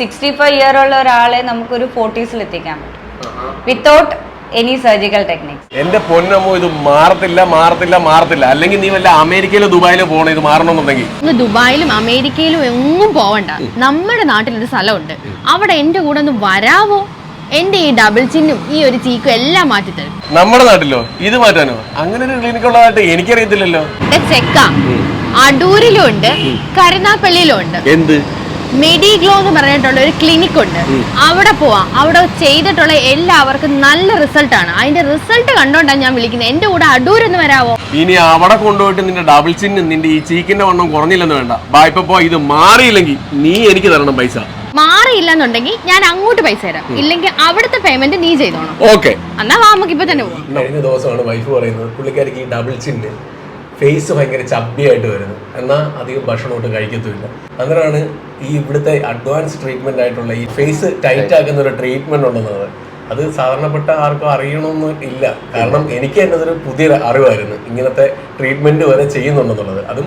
Sixty five year ഉള്ള ഒരാളെ നമുക്കൊരു ഫോർട്ടീസിൽ എത്തിക്കാൻ പറ്റും. വിത്തൗട്ട് എനി സർജിക്കൽ ടെക്നിക്സ് എന്റെ പൊന്നമ്മോ ഇത് മാറത്തില്ല മാറത്തില്ല മാറത്തില്ല. അല്ലെങ്കിൽ നീ വല്ല അമേരിക്കയിലോ ദുബായിലോ പോകണം ഇത് മാറണമെന്നുണ്ടെങ്കിൽ? ദുബായിലും അമേരിക്കയിലും എങ്ങും പോവണ്ട. നമ്മുടെ നാട്ടിൽ ഒരു സ്ഥലമുണ്ട് അവിടെ എന്റെ കൂടെ ഒന്ന് വരാവോ? എന്റെ ഈ ഡബിൾ ചിന്നും ഈ ഒരു ചീക്കും എല്ലാം മാറ്റി തരും. നമ്മുടെ നാട്ടിലോ? ഇത് മാറ്റാനോ? അങ്ങനെ ഒരു ക്ലിനിക് ഉള്ളതായിട്ട് എനിക്കറിയത്തില്ലല്ലോ. ചെക്ക. അടൂരിലും ഉണ്ട് കരുനാപ്പള്ളിയിലും ഉണ്ട്. എന്ത്? മെഡിഗ്ലോ എന്ന് പറഞ്ഞിട്ടുള്ള ഒരു ക്ലിനിക് ഉണ്ട്. അവിടെ പോവാം. അവിടെ ചെയ്തിട്ടുള്ള എല്ലാവർക്കും നല്ല റിസൾട്ട് ആണ്. അതിന്റെ റിസൾട്ട് കണ്ടോണ്ടാണ് ഞാൻ വിളിക്കുന്നത്. എന്റെ കൂടെ അടൂർ എന്ന് വരാവോ? ഇനി അവിടെ കൊണ്ടുപോയിട്ട് നിന്റെ ഡബിൾ ചിന്നും നിന്റെ ഈ ചീക്കിന്റെ വണ്ണം കുറഞ്ഞില്ലെന്ന് വേണ്ട. ബാ ഇപ്പൊ പോ ഇത് മാറിയില്ലെങ്കിൽ നീ എനിക്ക് തരണം പൈസ. മാറിയില്ലെന്നുണ്ടെങ്കിൽ ഞാൻ അങ്ങോട്ട് പൈസ തരാം. ഇല്ലെങ്കിൽ അവിടുത്തെ പേയ്മെന്റ് നീ ചെയ്തോണം. ഓക്കെ എന്നാ നമുക്ക് ഇപ്പൊ തന്നെ പോവാം. കഴിഞ്ഞ ദിവസമാണ് വൈഫ് പറയുന്നത് പുള്ളിക്കാരിക്ക് ഡബിൾ ചിന്ന് ഫേസ് ഭയങ്കര ചബ്ബിയായിട്ട് വരുന്നു. എന്നാൽ അധികം ഭക്ഷണമൊട്ട് കഴിക്കത്തുമില്ല. അങ്ങനെയാണ് ഈ ഇവിടുത്തെ അഡ്വാൻസ് ട്രീറ്റ്മെന്റ് ആയിട്ടുള്ള ഈ ഫേസ് ടൈറ്റ് ആക്കുന്ന ഒരു ട്രീറ്റ്മെന്റ് ഉണ്ടെന്നുള്ളത് അത് സാധാരണപ്പെട്ട ആർക്കും അറിയണമെന്ന് ഇല്ല. കാരണം എനിക്ക് എന്നതൊരു അതൊരു പുതിയ അറിവായിരുന്നു. ഇങ്ങനത്തെ ട്രീറ്റ്മെന്റ് വരെ ചെയ്യുന്നുണ്ടെന്നുള്ളത്. അതും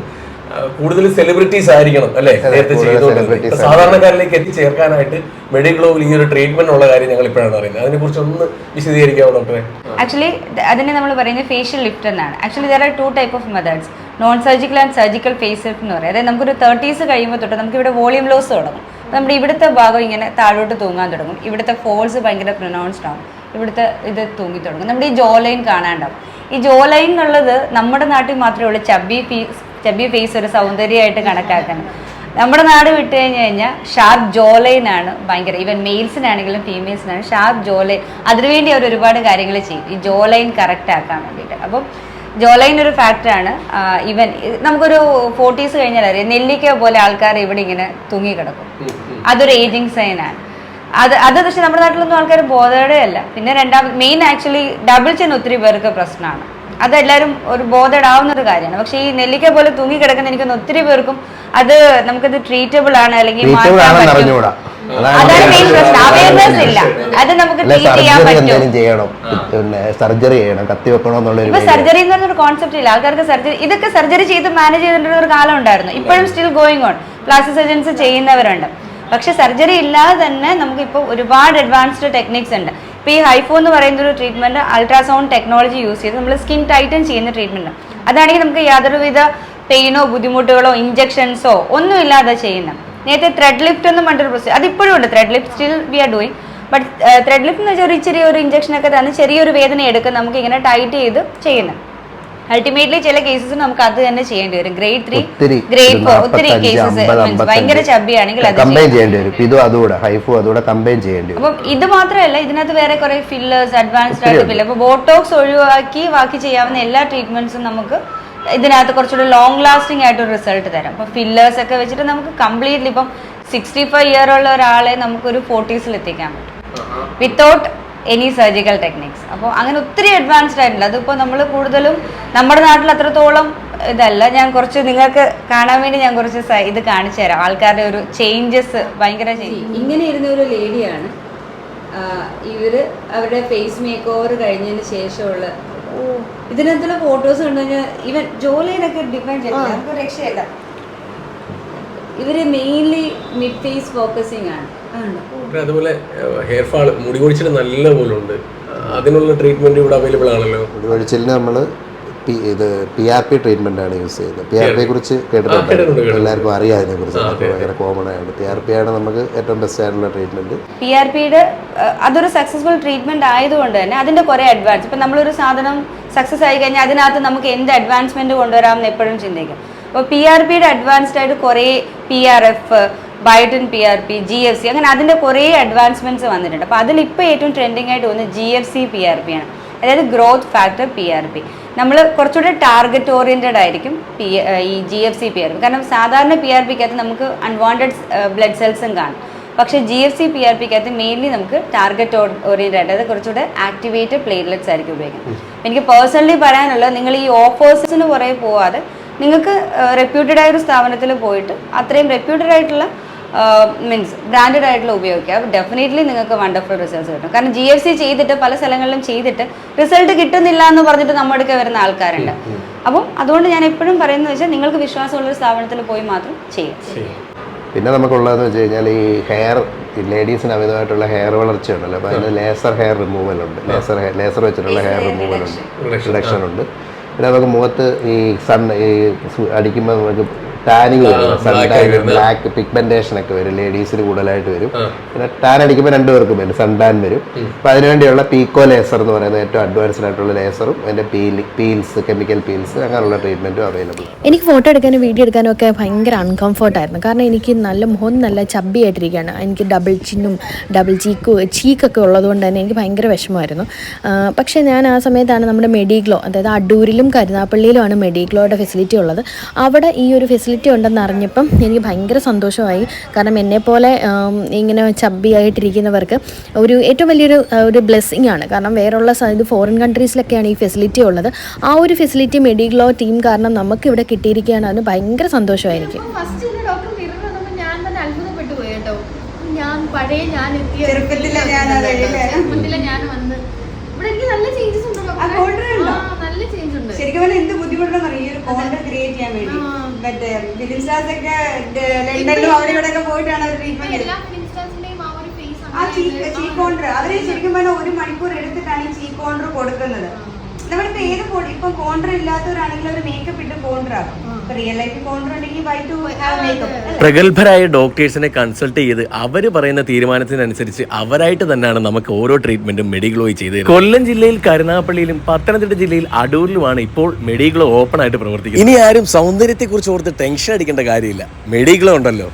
കൂടുതൽ സെലിബ്രിറ്റീസ് ആയിരിക്കണം അല്ലെ? നേരത്തെ ചെയ്തുകൊണ്ടിരുന്നത്. സാധാരണക്കാരിലേക്ക് എത്തിച്ചേർക്കാനായിട്ട് മെഡിഗ്ലോവിൽ ഈ ഒരു ട്രീറ്റ്മെന്റ് ഉള്ള കാര്യം ഞങ്ങൾ ഇപ്പോഴാണ് അറിയുന്നത് അതിനെ കുറിച്ച് ഒന്ന് വിശദീകരിക്കാമോ ഡോക്ടറെ ആക്ച്വലി അതിനെ നമ്മൾ പറയുന്നത് ഫേഷ്യൽ ലിഫ്റ്റ് എന്നാണ്. Actually there are two type of methods non surgical and surgical face lift എന്ന് പറയുന്നത് അതായത് നമുക്കൊരു തേർട്ടീസ് കഴിയുമ്പോൾ തൊട്ട് നമുക്ക് ഇവിടെ വോളിയം ലോസ് തുടങ്ങും നമ്മുടെ ഇവിടുത്തെ ഭാഗം ഇങ്ങനെ താഴോട്ട് തൂങ്ങാൻ തുടങ്ങും. ഇവിടുത്തെ ഫോൾസ് ഭയങ്കര പ്രൊനൗൺസ്ഡ് ആവും. ഇവിടുത്തെ ഇത് തൂങ്ങി തുടങ്ങും. നമ്മുടെ ഈ ജോ ലൈൻ കാണാണ്ടാവും. ഈ ജോ ലൈൻ എന്നുള്ളത് നമ്മുടെ നാട്ടിൽ മാത്രമേ ഉള്ളൂ. ചബ്ബി ഫീസ് ചബ്ബി ഫേസ് ഒരു സൗന്ദര്യമായിട്ട് കണക്കാക്കണം. നമ്മുടെ നാട് വിട്ട് കഴിഞ്ഞ് കഴിഞ്ഞാൽ ഷാർപ്പ് ജോലൈനാണ് ഭയങ്കര ഈവൻ മെയിൽസിനാണെങ്കിലും ഫീമെയിൽസിനാണ് ഷാർപ്പ് ജോലൈൻ അതിനുവേണ്ടി അവർ ഒരുപാട് കാര്യങ്ങൾ ചെയ്യും. ഈ ജോലൈൻ കറക്റ്റ് ആക്കാൻ വേണ്ടിയിട്ട്. അപ്പം ജോലൈൻ ഒരു ഫാക്ടറാണ് ഈവൻ നമുക്കൊരു ഫോർട്ടീസ് കഴിഞ്ഞാൽ അറിയാം നെല്ലിക്ക പോലെ ആൾക്കാർ ഇവിടെ ഇങ്ങനെ തൂങ്ങിക്കിടക്കും. അതൊരു ഏജിങ് സൈനാണ് അത് അത് പക്ഷെ നമ്മുടെ നാട്ടിലൊന്നും ആൾക്കാർ ബോധയുടെ അല്ല പിന്നെ രണ്ടാമത് മെയിൻ ആക്ച്വലി ഡബിൾ ചെന്ന് ഒത്തിരി പേർക്ക് പ്രശ്നമാണ്. അതെല്ലാവരും ഒരു ബോധടാവുന്ന ഒരു കാര്യമാണ്. പക്ഷെ ഈ നെല്ലിക്ക പോലെ തൂങ്ങി കിടക്കുന്ന എനിക്ക് ഒത്തിരി പേർക്കും അത് നമുക്കത് ട്രീറ്റബിൾ ആണ് അല്ലെങ്കിൽ മാറ്റാൻ പറ്റും. അതാണ് മെയിൻ പ്രശ്നം. അവയർനെസ് ഇല്ല. അത് നമുക്ക് ട്രീറ്റ് ചെയ്യാൻ പറ്റും. ചെയ്യണം. പിന്നെ സർജറി ചെയ്യണം. കത്തി വെക്കണം എന്നുള്ളൊരു ഇപ്പൊ. സർജറി എന്ന് പറഞ്ഞൊരു കോൺസെപ്റ്റ് ഇല്ല. ആൾക്കാർക്ക് സർജറി ഇതൊക്കെ സർജറി ചെയ്ത് മാനേജ് ചെയ്തിട്ടുള്ള ഒരു കാലം ഉണ്ടായിരുന്നു. ഇപ്പോഴും still going on plastic surgeons ചെയ്യുന്നവരുണ്ട്. പക്ഷെ സർജറി ഇല്ലാതെ തന്നെ നമുക്ക് ഇപ്പൊ ഒരുപാട് അഡ്വാൻസ്ഡ് ടെക്നിക്സ് ഉണ്ട്. ഇപ്പൊ ഈ ഹൈഫോ എന്ന് പറയുന്ന ഒരു ട്രീറ്റ്മെന്റ് അൾട്രാസൗണ്ട് ടെക്നോളജി യൂസ് ചെയ്ത് നമ്മൾ സ്കിൻ ടൈറ്റൻ ചെയ്യുന്ന ട്രീറ്റ്മെന്റ് അതാണെങ്കിൽ നമുക്ക് യാതൊരുവിധ പെയിനോ ബുദ്ധിമുട്ടുകളോ ഇഞ്ചക്ഷൻസോ ഒന്നും ഇല്ലാതെ ചെയ്യുന്ന. നേരത്തെ ത്രെഡ് ലിഫ്റ്റ് എന്ന് പറഞ്ഞൊരു പ്രൊസീജർ അതിപ്പോഴും ഉണ്ട്. Thread lift still we are doing but thread lift എന്ന് വെച്ചാൽ ഒരു ഇഞ്ചക്ഷൻ ഒക്കെ തന്ന് ചെറിയൊരു വേദന എടുക്കുക നമുക്ക് ഇങ്ങനെ ടൈറ്റ് ചെയ്ത് ചെയ്യുന്നത് അൾട്ടിമേറ്റ്ലി ചില കേസസ് നമുക്ക് അത് തന്നെ ചെയ്യേണ്ടി വരും. ഗ്രേഡ് ത്രീ ഗ്രേഡ് ഫോർ ഒത്തിരി കേസസ് 50, ഭയങ്കര 55 ചബ്ബിയാണെങ്കിൽ അത് കമ്പൈൻ ചെയ്യേണ്ടി വരും. ഇതും അതുകൂടെ ഹൈഫും അതുകൂടെ കമ്പൈൻ ചെയ്യേണ്ടി വരും. അപ്പം ഇത് മാത്രമല്ല ഇതിനകത്ത് വേറെ കുറെ ഫില്ലേഴ്സ് അഡ്വാൻസ്ഡ് ആയിട്ട് ഫില്ല് അപ്പോൾ ബോട്ടോക്സ് ഒഴിവാക്കി ബാക്കി ചെയ്യാവുന്ന എല്ലാ ട്രീറ്റ്മെന്റ്സും നമുക്ക് ഇതിനകത്ത് കുറച്ചുകൂടി ലോങ് ലാസ്റ്റിംഗ് ആയിട്ട് ഒരു റിസൾട്ട് തരാം. അപ്പോൾ ഫില്ലേഴ്സ് ഒക്കെ വെച്ചിട്ട് നമുക്ക് കംപ്ലീറ്റ്ലി ഇപ്പം സിക്സ്റ്റി ഫൈവ് ഇയർ ഉള്ള ഒരാളെ നമുക്ക് ഒരു ഫോർട്ടീസിൽ എത്തിക്കാൻ പറ്റും വിത്തൗട്ട് എനി സർജിക്കൽ ടെക്നിക്സ് അപ്പോൾ അങ്ങനെ ഒത്തിരി അഡ്വാൻസ്ഡ് ആയിട്ടുണ്ട്. അതിപ്പോൾ നമ്മൾ കൂടുതലും നമ്മുടെ നാട്ടിൽ അത്രത്തോളം ഇതല്ല. ഞാൻ കുറച്ച് നിങ്ങൾക്ക് കാണാൻ വേണ്ടി ഞാൻ കുറച്ച് ഇത് കാണിച്ചു തരാം. ആൾക്കാരുടെ ഒരു ചേഞ്ചസ് ഭയങ്കര ഇങ്ങനെ ഇരുന്ന ഒരു ലേഡിയാണ്. ഇവർ അവരുടെ ഫേസ് മേക്ക് ഓവർ കഴിഞ്ഞതിന് ശേഷമുള്ള ഇതിനകത്തുള്ള ഫോട്ടോസ് കണ്ടു കഴിഞ്ഞാൽ ഇവൻ ജോലിയിലൊക്കെ ഡിപ്പെൻഡ് ചെയ്യില്ല നമുക്ക് രക്ഷയല്ല ഇവർ മെയിൻലി മിഡ് ഫേസ് ഫോക്കസിങ് ആണ്. അതുപോലെ ഹെയർ ഫാൾ മുടി കൊഴിച്ചിൽ നല്ല പോലെ ഉണ്ട് അതിനുള്ള ട്രീറ്റ്മെന്റ് ഇവിടെ അവൈലബിൾ ആണല്ലോ? മുടി കൊഴിച്ചിലിന് നമ്മൾ ഇത് പി ആർ പി ട്രീറ്റ്മെന്റ് ആണ് യൂസ് ചെയ്യുന്നത്. പി ആർ പിയെ കുറിച്ച് കേട്ടിട്ടുണ്ട്. എല്ലാവർക്കും അറിയാം അതിനെ കുറിച്ച് ഭയങ്കര കോമൺ ആണ്. പി ആർ പി ആണ് നമുക്ക് ഏറ്റവും ബെസ്റ്റ് ആയിട്ടുള്ള ട്രീറ്റ്മെന്റ് പി ആർ പിയുടെ അതൊരു സക്സസ്ഫുൾ ട്രീറ്റ്മെന്റ് ആയതുകൊണ്ട് തന്നെ അതിന്റെ കുറെ അഡ്വാൻസ് ഇപ്പൊ നമ്മളൊരു സാധനം സക്സസ് ആയി കഴിഞ്ഞാൽ അതിനകത്ത് നമുക്ക് എന്ത് അഡ്വാൻസ്മെന്റ് കൊണ്ടുവരാമെന്ന് എപ്പോഴും ചിന്തിക്കും. അപ്പോൾ പി ആർ പിയുടെ അഡ്വാൻസ്ഡ് ആയിട്ട് കുറേ P R F biotin P R P G F C അങ്ങനെ അതിന്റെ കുറേ അഡ്വാൻസ്മെന്റ്സ് വന്നിട്ടുണ്ട്. അപ്പോൾ അതിൽ ഇപ്പോൾ ഏറ്റവും ട്രെൻഡിങ് ആയിട്ട് പോകുന്നത് G F C P R P ആണ്. അതായത് growth factor P R P നമ്മൾ കുറച്ചുകൂടെ ടാർഗറ്റ് ഓറിയന്റഡ് ആയിരിക്കും പി ഈ G F C P R P കാരണം സാധാരണ പി ആർ പിക്കകത്ത് നമുക്ക് അൺവാണ്ടഡ് ബ്ലഡ് സെൽസും കാണും. പക്ഷേ G F C P R പിക്കകത്ത് mainly നമുക്ക് ടാർഗറ്റ് ഓറിയന്റഡ് ആയിട്ട് അത് കുറച്ചുകൂടെ ആക്ടിവേറ്റഡ് പ്ലേറ്റ്ലെറ്റ്സ് ആയിരിക്കും ഉപയോഗിക്കുന്നത്. എനിക്ക് പേഴ്സണലി പറയാനുള്ളത് നിങ്ങൾ ഈ ഓഫേഴ്സിന് പുറകെ പോവാതെ നിങ്ങൾക്ക് റെപ്യൂട്ടഡ് ആയ ഒരു സ്ഥാപനത്തിൽ പോയിട്ട് അത്രയും റെപ്യൂട്ടഡ് ആയിട്ടുള്ള മീൻസ് ബ്രാൻഡഡ് ആയിട്ടുള്ള ഉപയോഗിക്കുക ഡെഫിനറ്റ്ലി നിങ്ങൾക്ക് വണ്ടർഫുൾ റിസൾട്ട്സ് കിട്ടും. കാരണം ജി എഫ് സി ചെയ്തിട്ട് പല സ്ഥലങ്ങളിലും ചെയ്തിട്ട് റിസൾട്ട് കിട്ടുന്നില്ല എന്ന് പറഞ്ഞിട്ട് നമ്മുടെ അടുക്ക വരുന്ന ആൾക്കാരുണ്ട്. അപ്പം അതുകൊണ്ട് ഞാൻ എപ്പോഴും പറയുന്നത് വെച്ചാൽ നിങ്ങൾക്ക് വിശ്വാസമുള്ള ഒരു സ്ഥാപനത്തിൽ പോയി മാത്രം ചെയ്യാം. പിന്നെ നമുക്കുള്ളതെന്ന് വെച്ച് കഴിഞ്ഞാൽ ഈ ഹെയർ ഈ ലേഡീസിന് അമിതമായിട്ടുള്ള ഹെയർ വളർച്ച ഉണ്ടല്ലോ അപ്പോൾ അതിന് ലേസർ ഹെയർ റിമൂവൽ ഉണ്ട്. ലേസർ ലേസർ വെച്ചിട്ടുള്ള ഹെയർ റിമൂവൽ ഉണ്ട്. റിഡക്ഷൻ ഉണ്ട്. നമുക്ക് മുഖത്ത് ഈ സൺ ഈ അടിക്കുമ്പോൾ നമുക്ക് ടാനിങ് വരും. ബ്ലാക്ക് പിഗ്മെന്റേഷൻ ഒക്കെ വരും ലേഡീസിന് കൂടുതലായിട്ട് വരും. പിന്നെ ടാൻ അടിക്കുമ്പോൾ രണ്ടുപേർക്കും വരും സൺടാൻ വരും. അപ്പൊ അതിനുവേണ്ടിയുള്ള പീക്കോ ലേസർ എന്ന് പറയുന്ന ഏറ്റവും അഡ്വാൻസ്ഡ് ആയിട്ടുള്ള ലേസറും അതിന്റെ പീൽസ് കെമിക്കൽ പീൽസ് അങ്ങനെയുള്ള ട്രീറ്റ്മെന്റും അവൈലബിൾ എനിക്ക് ഫോട്ടോ എടുക്കാനും വീഡിയോ എടുക്കാനും ഒക്കെ ഭയങ്കര അൺകംഫർട്ട് ആയിരുന്നു. കാരണം എനിക്ക് നല്ല മുഖം നല്ല ചബ്ബി ആയിട്ടിരിക്കുകയാണ്. എനിക്ക് ഡബിൾ ചിന്നും ഡബിൾ ചീക്കും ചീക്കൊക്കെ ഉള്ളതുകൊണ്ട് തന്നെ എനിക്ക് ഭയങ്കര വിഷമമായിരുന്നു. പക്ഷെ പക്ഷേ ഞാൻ ആ സമയത്താണ് നമ്മുടെ മെഡിഗ്ലോ അതായത് അടൂരിലും കരുനാപ്പള്ളിയിലുമാണ് മെഡിഗ്ലോയുടെ ഫെസിലിറ്റി ഉള്ളത്. അവിടെ ഈ ഒരു ഫെസിലിറ്റി ഉണ്ടെന്ന് അറിഞ്ഞപ്പം എനിക്ക് ഭയങ്കര സന്തോഷമായി. കാരണം എന്നെപ്പോലെ ഇങ്ങനെ ചബ്ബി ആയിട്ടിരിക്കുന്നവർക്ക് ഒരു ഏറ്റവും വലിയൊരു ഒരു ബ്ലെസ്സിങ് ആണ്. കാരണം വേറെയുള്ള ഇത് ഫോറിൻ കൺട്രീസിലൊക്കെയാണ് ഈ ഫെസിലിറ്റി ഉള്ളത്. ആ ഒരു ഫെസിലിറ്റി മെഡിഗ്ലോ ടീം കാരണം നമുക്ക് ഇവിടെ കിട്ടിയിരിക്കുകയാണ്. അതിന് ഭയങ്കര സന്തോഷമായിരിക്കും എനിക്ക്. ഫസ്റ്റ് ഡോക്ടർ മിറർ ഞാൻ പഴയ ഞാൻ എത്തിയ ചെറുപ്പത്തിലെ ഞാൻ? ചെറുപ്പത്തിലെ ഞാൻ വന്ന്. ഇവിടെ എനിക്ക് നല്ല ചേഞ്ചസ് ഉണ്ട് ആ, കോണ്ടർ ഉണ്ടോ? ആ, നല്ല ചേഞ്ച് ഉണ്ട്. ശരിക്കും പറഞ്ഞാൽ എന്ത് ബുദ്ധിമുട്ടുണ്ടെന്ന് ഈ ഒരു ക്രിയേറ്റ് ചെയ്യാൻ വേണ്ടി. ആ. മറ്റേ ഫിലിം സ്റ്റാർസ് ഒക്കെ ലണ്ടനിലും അവിടെ ഇവിടെ ഒക്കെ പോയിട്ടാണ് അവർ ട്രീറ്റ്മെന്റ് എല്ലാ ഫിലിംസ്റ്റാർസിന്റെയും ആ ചീക്ക് കോണ്ടർ അവർ ശരിക്കും പറഞ്ഞാൽ ഒരു മണിക്കൂർ എടുത്തിട്ടാണ് ഈ ചീ കോണ്ടർ കൊടുക്കുന്നത്. നമ്മളിപ്പോ ഏത് ഇപ്പൊ കോണ്ടർ ഇല്ലാത്തവരാണെങ്കിൽ അവർ മേക്കപ്പ് ഇട്ട് കോണ്ടർ ആക്കും. റിയൽ ലൈഫ് ഉണ്ടെങ്കിൽ വൈറ്റ് മേക്കപ്പ് പ്രഗത്ഭരായ ഡോക്ടേഴ്സിനെ കൺസൾട്ട് ചെയ്ത് അവർ പറയുന്ന തീരുമാനത്തിനനുസരിച്ച് അവരായിട്ട് തന്നെയാണ് നമുക്ക് ഓരോ ട്രീറ്റ്മെന്റും മെഡിഗ്ലോയി ചെയ്ത് കൊല്ലം ജില്ലയിൽ കരുനാഗപ്പള്ളിയിലും പത്തനംതിട്ട ജില്ലയിൽ അടൂരിലുമാണ് ഇപ്പോൾ മെഡിഗ്ലോ ഓപ്പൺ ആയിട്ട് പ്രവർത്തിക്കുന്നത്. ഇനി ആരും സൗന്ദര്യത്തെ കുറിച്ച് ഓർത്ത് ടെൻഷൻ അടിക്കേണ്ട കാര്യമില്ല. മെഡിഗ്ലോ ഉണ്ടല്ലോ.